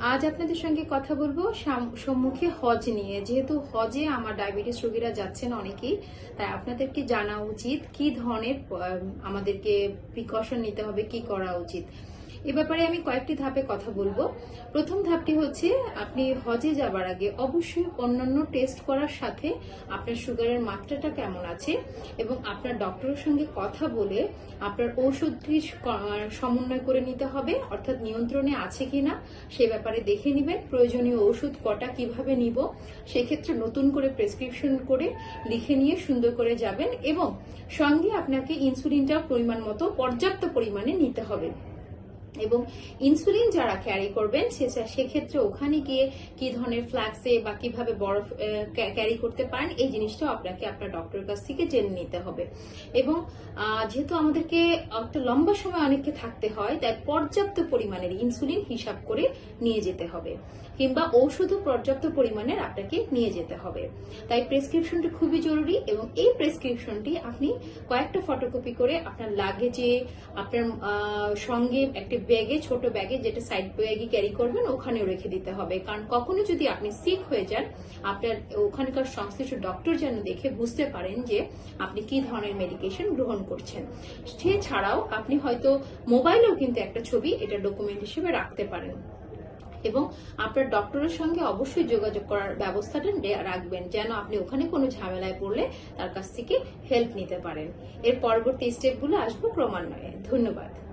আজ আপনাদের সঙ্গে কথা বলব সাম- সম্মুখে হজ নিয়ে। যেহেতু হজে আমার ডায়াবেটিস রোগীরা যাচ্ছেন অনেকেই, তাই আপনাদেরকে জানা উচিত কি ধরনের আমাদেরকে প্রিকশন নিতে হবে, কি করা উচিত। এ ব্যাপারে আমি কয়েকটি ধাপে কথা বলব। প্রথম ধাপটি হচ্ছে, আপনি হজে যাবার আগে অবশ্যই অন্যান্য টেস্ট করার সাথে আপনার সুগারের মাত্রাটা কেমন আছে এবং আপনার ডক্টরের সঙ্গে কথা বলে আপনার ঔষধটি সমন্বয় করে নিতে হবে, অর্থাৎ নিয়ন্ত্রণে আছে কি না সে ব্যাপারে দেখে নেবেন, প্রয়োজনীয় ওষুধ কটা কীভাবে নিব, সেক্ষেত্রে নতুন করে প্রেসক্রিপশন করে লিখে নিয়ে সুন্দর করে যাবেন এবং সঙ্গে আপনাকে ইনসুলিনটাও পরিমাণ মতো পর্যাপ্ত পরিমাণে নিতে হবে। এবং ইনসুলিন যারা ক্যারি করবেন সেক্ষেত্রে ওখানে গিয়ে কি ধরনের ফ্ল্যাক্সে বা কীভাবে বরফ ক্যারি করতে পারেন, এই জিনিসটাও আপনাকে আপনার ডক্টরের কাছ থেকে জেনে নিতে হবে। এবং যেহেতু আমাদেরকে একটা লম্বা সময় অনেককে থাকতে হয়, তাই পর্যাপ্ত পরিমাণের ইনসুলিন হিসাব করে নিয়ে যেতে হবে। কিংবা ঔষধও পর্যাপ্ত পরিমাণের আপনাকে নিয়ে যেতে হবে। তাই প্রেসক্রিপশনটি খুবই জরুরি এবং এই প্রেসক্রিপশনটি আপনি কয়েকটা ফটোকপি করে আপনার লাগেজে আপনার সঙ্গে একটি ব্যাগে, ছোট ব্যাগে যেটা সাইড ব্যাগে ক্যারি করবেন ওখানে রেখে দিতে হবে। কারণ কখনো যদি আপনি সিক হয়ে যান, আপনার ওখানকার সংশ্লিষ্ট ডক্টর যেন দেখে বুঝতে পারেন যে আপনি কি ধরনের মেডিকেশন গ্রহণ করছেন। সে ছাড়াও আপনি হয়তো মোবাইলেও কিন্তু একটা ছবি এটা ডকুমেন্ট হিসেবে রাখতে পারেন। এবং আপনার ডক্টরের সঙ্গে অবশ্যই যোগাযোগ করার ব্যবস্থাটা রাখবেন, যেন আপনি ওখানে কোনো ঝামেলায় পড়লে তার কাছ থেকে হেল্প নিতে পারেন। এর পরবর্তী স্টেপগুলো আসব ক্রমান্বয়ে। ধন্যবাদ।